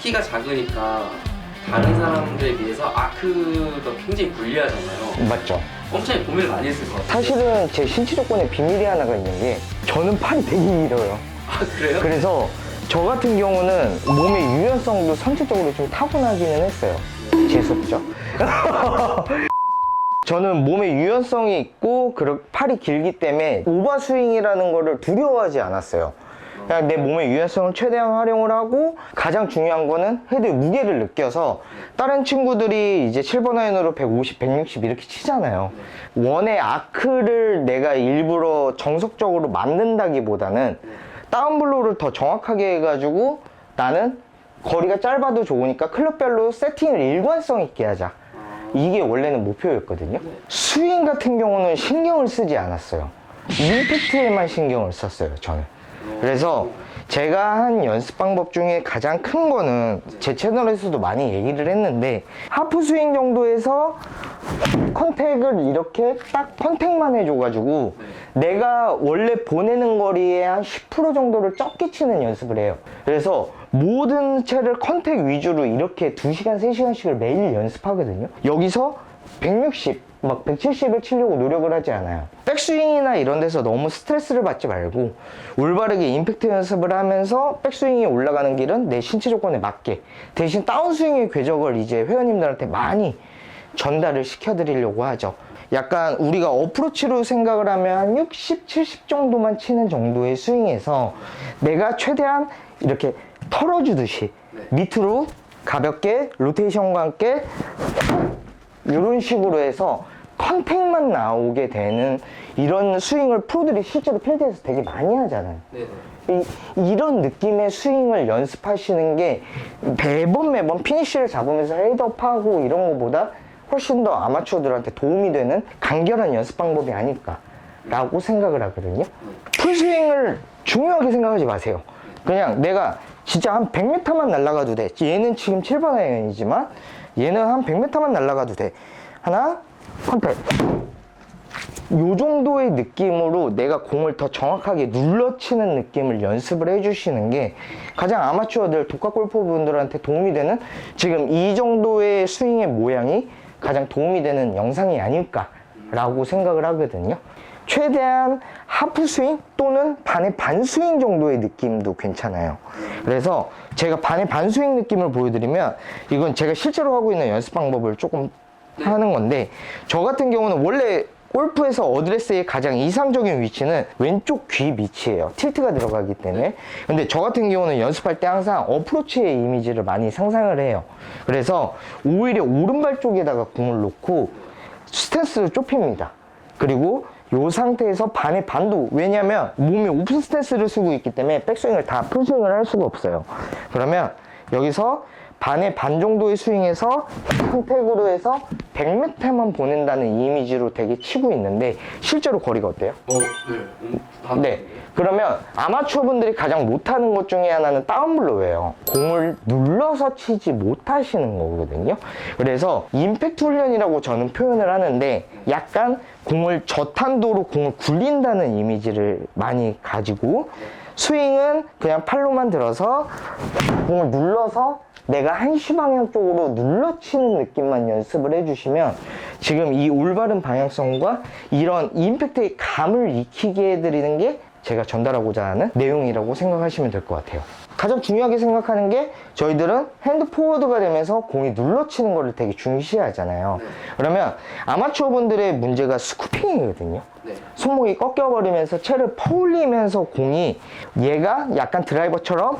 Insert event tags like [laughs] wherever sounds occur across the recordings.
키가 작으니까 다른 사람들에 비해서 아크가 굉장히 불리하잖아요. 맞죠? 엄청 고민을 많이 했을 것 같아요. 사실은 제 신체 조건에 비밀이 하나가 있는 게 저는 팔이 되게 길어요. 아 그래요? 그래서 저 같은 경우는 몸의 유연성도 선체적으로 좀 타고나기는 했어요. 재수없죠? [laughs] 저는 몸에 유연성이 있고 팔이 길기 때문에 오버 스윙이라는 거를 두려워하지 않았어요. 내 몸의 유연성을 최대한 활용을 하고 가장 중요한 거는 헤드의 무게를 느껴서 다른 친구들이 이제 7번 아이언으로 150, 160 이렇게 치잖아요. 원의 아크를 내가 일부러 정석적으로 만든다기보다는 다운블로우를 더 정확하게 해가지고 나는 거리가 짧아도 좋으니까 클럽별로 세팅을 일관성 있게 하자. 이게 원래는 목표였거든요. 스윙 같은 경우는 신경을 쓰지 않았어요. 임팩트에만 신경을 썼어요, 저는. 그래서 제가 한 연습 방법 중에 가장 큰 거는 제 채널에서도 많이 얘기를 했는데 하프 스윙 정도에서 컨택을 이렇게 딱 컨택만 해줘가지고 내가 원래 보내는 거리의 한10% 정도를 적게 치는 연습을 해요. 그래서 모든 채를 컨택 위주로 이렇게 2시간, 3시간씩을 매일 연습하거든요. 여기서 160, 막 170을 치려고 노력을 하지 않아요. 백스윙이나 이런 데서 너무 스트레스를 받지 말고 올바르게 임팩트 연습을 하면서 백스윙이 올라가는 길은 내 신체 조건에 맞게 대신 다운스윙의 궤적을 이제 회원님들한테 많이 전달을 시켜드리려고 하죠. 약간 우리가 어프로치로 생각을 하면 한 60, 70 정도만 치는 정도의 스윙에서 내가 최대한 이렇게 털어주듯이 밑으로 가볍게 로테이션과 함께 이런 식으로 해서 컨택만 나오게 되는 이런 스윙을 프로들이 실제로 필드에서 되게 많이 하잖아요. 네네. 이, 이런 느낌의 스윙을 연습하시는 게 매번 매번 피니쉬를 잡으면서 헤드업하고 이런 것보다 훨씬 더 아마추어들한테 도움이 되는 간결한 연습 방법이 아닐까라고 생각을 하거든요. 풀스윙을 중요하게 생각하지 마세요. 그냥 내가 진짜 한 100m만 날아가도 돼. 얘는 지금 7번 아이언이지만 얘는 한 100m만 날아가도 돼. 하나, 컨택. 요 정도의 느낌으로 내가 공을 더 정확하게 눌러치는 느낌을 연습을 해주시는 게 가장 아마추어들 독학 골퍼분들한테 도움이 되는 지금 이 정도의 스윙의 모양이 가장 도움이 되는 영상이 아닐까라고 생각을 하거든요. 최대한 하프 스윙 또는 반의 반 스윙 정도의 느낌도 괜찮아요. 그래서 제가 반의 반 스윙 느낌을 보여드리면 이건 제가 실제로 하고 있는 연습 방법을 조금 하는 건데 저 같은 경우는 원래 골프에서 어드레스의 가장 이상적인 위치는 왼쪽 귀 밑이에요. 틸트가 들어가기 때문에. 근데 저 같은 경우는 연습할 때 항상 어프로치의 이미지를 많이 상상을 해요. 그래서 오히려 오른발 쪽에다가 공을 놓고 스탠스를 좁힙니다. 그리고 이 상태에서 반의 반도 왜냐면 몸이 오픈 스탠스를 쓰고 있기 때문에 백스윙을 다 풀스윙을 할 수가 없어요. 그러면 여기서 반의 반 정도의 스윙에서 선택으로 해서 100m만 보낸다는 이미지로 되게 치고 있는데 실제로 거리가 어때요? 어, 네. 음, 다- 네. 그러면 아마추어 분들이 가장 못하는 것 중에 하나는 다운블로우예요. 공을 눌러서 치지 못하시는 거거든요. 그래서 임팩트 훈련이라고 저는 표현을 하는데 약간 공을 저탄도로 공을 굴린다는 이미지를 많이 가지고 스윙은 그냥 팔로만 들어서 공을 눌러서 내가 한시 방향 쪽으로 눌러치는 느낌만 연습을 해주시면 지금 이 올바른 방향성과 이런 임팩트의 감을 익히게 해드리는 게 제가 전달하고자 하는 내용이라고 생각하시면 될 것 같아요. 가장 중요하게 생각하는 게 저희들은 핸드 포워드가 되면서 공이 눌러치는 거를 되게 중시하잖아요. 그러면 아마추어 분들의 문제가 스쿠핑이거든요. 네. 손목이 꺾여버리면서 채를 퍼올리면서 공이 얘가 약간 드라이버처럼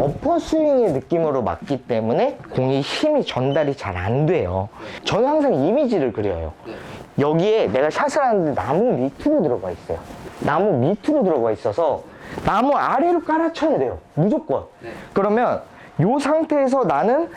어퍼 스윙의 느낌으로 맞기 때문에 공이 힘이 전달이 잘 안 돼요. 저는 항상 이미지를 그려요. 네. 여기에 내가 샷을 하는데 나무 밑으로 들어가 있어요. 나무 밑으로 들어가 있어서 나무 아래로 깔아쳐야 돼요. 무조건. 네. 그러면 이 상태에서 나는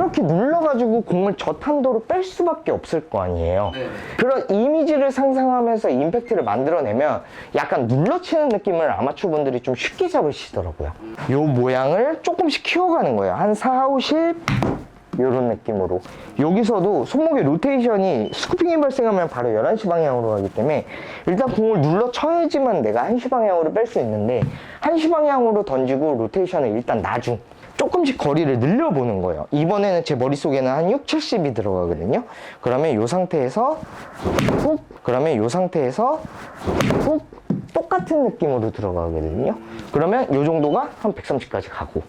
이렇게 눌러가지고 공을 저탄도로 뺄 수밖에 없을 거 아니에요. 네. 그런 이미지를 상상하면서 임팩트를 만들어내면 약간 눌러치는 느낌을 아마추어 분들이 좀 쉽게 잡으시더라고요. 이 모양을 조금씩 키워가는 거예요. 한 4, 50, 이런 느낌으로. 여기서도 손목의 로테이션이 스쿠핑이 발생하면 바로 11시 방향으로 가기 때문에 일단 공을 눌러 쳐야지만 내가 1시 방향으로 뺄 수 있는데 1시 방향으로 던지고 로테이션을 일단 나중. 조금씩 거리를 늘려보는 거예요. 이번에는 제 머릿속에는 한 6, 70이 들어가거든요. 그러면 이 상태에서 훅, 그러면 이 상태에서 훅, 똑같은 느낌으로 들어가거든요. 그러면 이 정도가 한 130까지 가고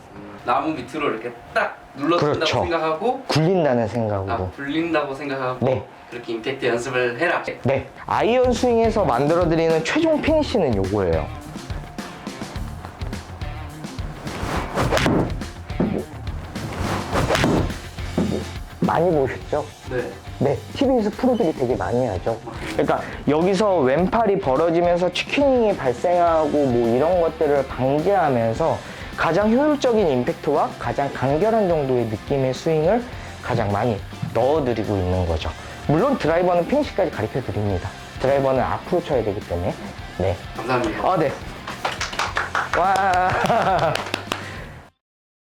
나무 밑으로 이렇게 딱 눌러준다고 그렇죠. 생각하고 굴린다는 아 생각으로. 불린다고 생각하고 네. 그렇게 임팩트 연습을 해라. 네. 아이언 스윙에서 만들어드리는 최종 피니쉬는 요거예요. 많이 보셨죠? 네. 네, TV에서 프로들이 되게 많이 하죠. 그러니까 여기서 왼팔이 벌어지면서 치킨이 발생하고 뭐 이런 것들을 방지하면서 가장 효율적인 임팩트와 가장 간결한 정도의 느낌의 스윙을 가장 많이 넣어드리고 있는 거죠. 물론 드라이버는 피니시까지 가르쳐 드립니다. 드라이버는 앞으로 쳐야 되기 때문에. 네. 감사합니다. 아, 네. 와.